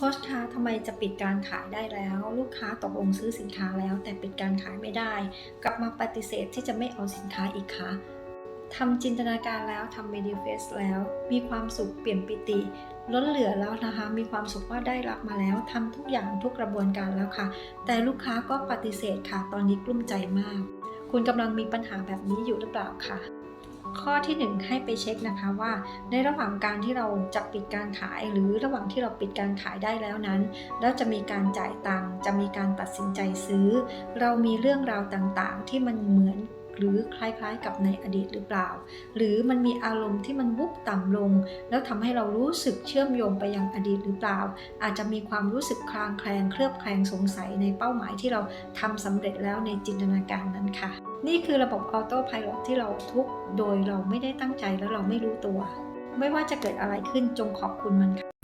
ค้ชคะทำไมจะปิดการขายได้แล้ว ลูกค้าตกลงซื้อสินค้าแล้ว แต่ปิดการขายไม่ได้ กลับมาปฏิเสธที่จะไม่เอาสินค้าอีกคะทำจินตนาการแล้วทำ manifest แล้ว มีความสุขเปลี่ยนปิติล้นเหลือแล้วนะคะ มีความสุขว่าได้รับมาแล้วทำทุกอย่างทุกกระบวนการแล้วค่ะ แต่ลูกค้าก็ปฏิเสธค่ะ ตอนนี้กลุ้มใจมาก คุณกำลังมีปัญหาแบบนี้อยู่หรือเปล่าค่ะ ข้อที่หนึ่งให้ไปเช็คนะคะว่าในระหว่างการที่เราจะปิดการขาย หรือระหว่างที่เราปิดการขายได้แล้วนั้น แล้วจะมีการจ่ายตังค์จะมีการตัดสินใจซื้อ เรามีเรื่องราวต่างๆ ที่มันเหมือนหรือคล้ายๆกับในอดีตหรือเปล่า หรือมันมีอารมณ์ที่มันวุบต่ำลง แล้วทำให้เรารู้สึกเชื่อมโยงไปยังอดีตหรือเปล่า อาจจะมีความรู้สึกคลางแคลงเคลือบแคลงสงสัยในเป้าหมายที่เราทำสำเร็จแล้วในจินตนาการนั้นค่ะ นี่คือระบบออโต้พายโที่เราทุกโดยเราไม่ได้ตั้งใจและเราไม่รู้ตัว ไม่ว่าจะเกิดอะไรขึ้นจงขอบคุณมันค่ะ